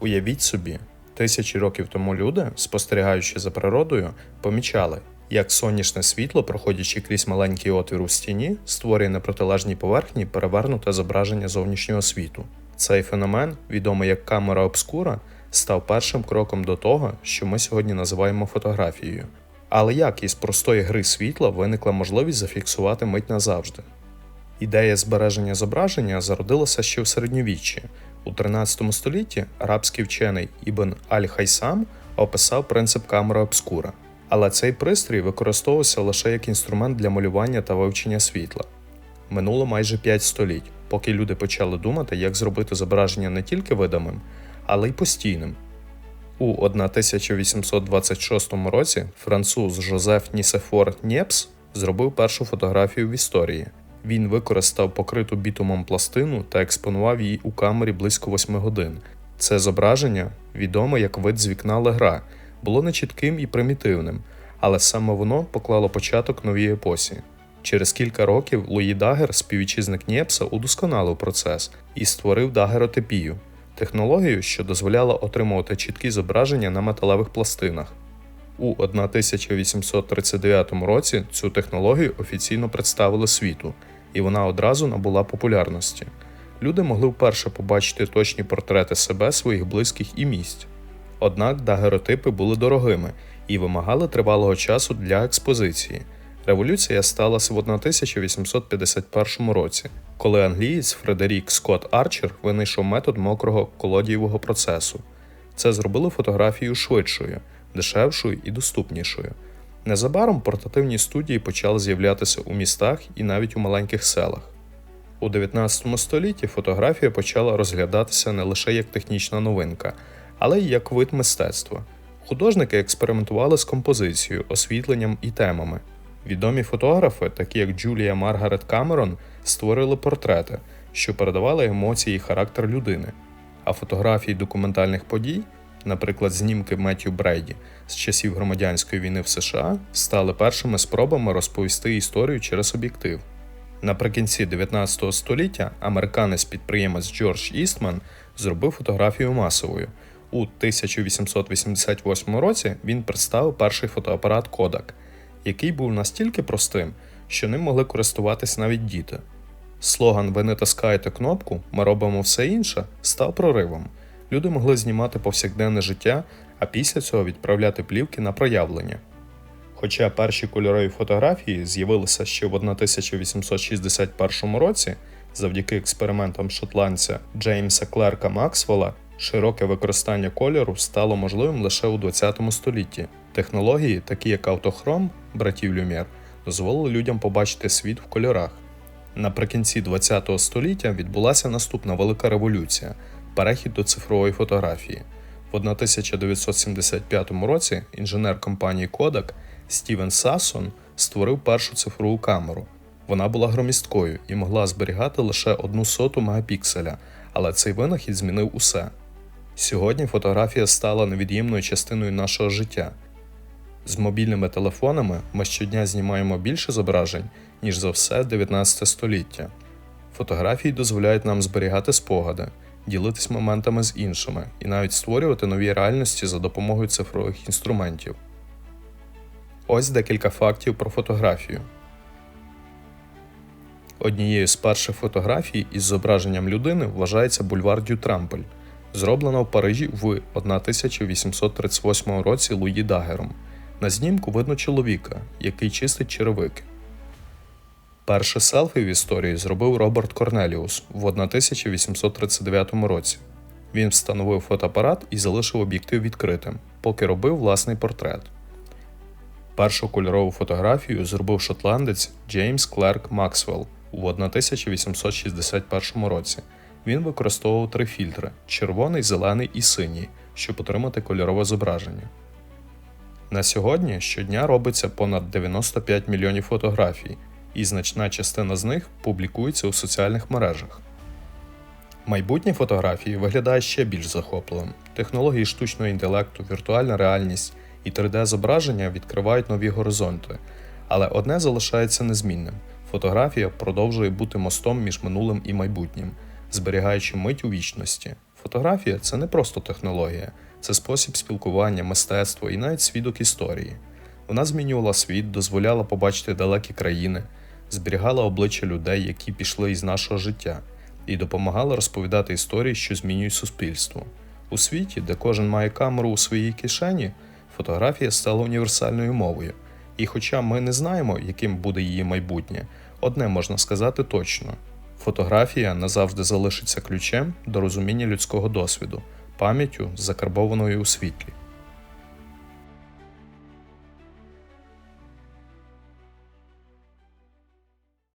Уявіть собі, тисячі років тому люди, спостерігаючи за природою, помічали, як сонячне світло, проходячи крізь маленький отвір у стіні, створює на протилежній поверхні перевернуте зображення зовнішнього світу. Цей феномен, відомий як камера обскура, став першим кроком до того, що ми сьогодні називаємо фотографією. Але як із простої гри світла виникла можливість зафіксувати мить назавжди? Ідея збереження зображення зародилася ще в середньовіччі. У 13 столітті арабський вчений Ібн Аль-Хайсам описав принцип камера обскура. Але цей пристрій використовувався лише як інструмент для малювання та вивчення світла. Минуло майже 5 століть, поки люди почали думати, як зробити зображення не тільки видимим, але й постійним. У 1826 році француз Жозеф Нісефор Нєпс зробив першу фотографію в історії. Він використав покриту бітумом пластину та експонував її у камері близько 8 годин. Це зображення, відоме як вид з вікна Легра, було нечітким і примітивним, але саме воно поклало початок новій епосі. Через кілька років Луї Дагер, співвітчизник Нєпса, удосконалив процес і створив дагеротипію технологію, що дозволяла отримувати чіткі зображення на металевих пластинах. У 1839 році цю технологію офіційно представили світу, і вона одразу набула популярності. Люди могли вперше побачити точні портрети себе, своїх близьких і місць. Однак дагеротипи були дорогими і вимагали тривалого часу для експозиції. Революція сталася в 1851 році, коли англієць Фредерік Скотт Арчер винайшов метод мокрого колодієвого процесу. Це зробило фотографію швидшою, дешевшою і доступнішою. Незабаром портативні студії почали з'являтися у містах і навіть у маленьких селах. У 19 столітті фотографія почала розглядатися не лише як технічна новинка, але й як вид мистецтва. Художники експериментували з композицією, освітленням і темами. Відомі фотографи, такі як Джулія Маргарет Камерон, створили портрети, що передавали емоції і характер людини. А фотографії документальних подій, наприклад, знімки Меттю Брейді з часів громадянської війни в США, стали першими спробами розповісти історію через об'єктив. Наприкінці 19 століття американець-підприємець Джордж Істман зробив фотографію масовою. У 1888 році він представив перший фотоапарат Kodak, який був настільки простим, що ним могли користуватись навіть діти. Слоган Ви не таскаєте кнопку, ми робимо все інше став проривом. Люди могли знімати повсякденне життя, а після цього відправляти плівки на проявлення. Хоча перші кольорові фотографії з'явилися ще в 1861 році, завдяки експериментам шотландця Джеймса Клерка Максвелла, широке використання кольору стало можливим лише у 20 столітті. Технології, такі як автохром братів Люмєр, дозволили людям побачити світ в кольорах. Наприкінці ХХ століття відбулася наступна велика революція перехід до цифрової фотографії. В 1975 році інженер компанії Kodak Стівен Сассон створив першу цифрову камеру. Вона була громісткою і могла зберігати лише одну соту мегапікселя, але цей винахід змінив усе. Сьогодні фотографія стала невід'ємною частиною нашого життя. З мобільними телефонами ми щодня знімаємо більше зображень, ніж за все 19 століття. Фотографії дозволяють нам зберігати спогади, ділитись моментами з іншими і навіть створювати нові реальності за допомогою цифрових інструментів. Ось декілька фактів про фотографію. Однією з перших фотографій із зображенням людини вважається бульвар Дю Трампель, зроблена в Парижі в 1838 році Луї Дагером. На знімку видно чоловіка, який чистить черевики. Перше селфі в історії зробив Роберт Корнеліус в 1839 році. Він встановив фотоапарат і залишив об'єктив відкритим, поки робив власний портрет. Першу кольорову фотографію зробив шотландець Джеймс Клерк Максвелл у 1861 році. Він використовував три фільтри червоний, зелений і синій, щоб отримати кольорове зображення. На сьогодні щодня робиться понад 95 мільйонів фотографій, і значна частина з них публікується у соціальних мережах. Майбутнє фотографії виглядає ще більш захопливим. Технології штучного інтелекту, віртуальна реальність і 3D-зображення відкривають нові горизонти, але одне залишається незмінним: фотографія продовжує бути мостом між минулим і майбутнім, зберігаючи мить у вічності. Фотографія це не просто технологія, це спосіб спілкування, мистецтво і навіть свідок історії. Вона змінювала світ, дозволяла побачити далекі країни, зберігала обличчя людей, які пішли із нашого життя, і допомагала розповідати історії, що змінюють суспільство. У світі, де кожен має камеру у своїй кишені, фотографія стала універсальною мовою. І хоча ми не знаємо, яким буде її майбутнє, одне можна сказати точно: фотографія назавжди залишиться ключем до розуміння людського досвіду, пам'яттю, закарбованою у світлі.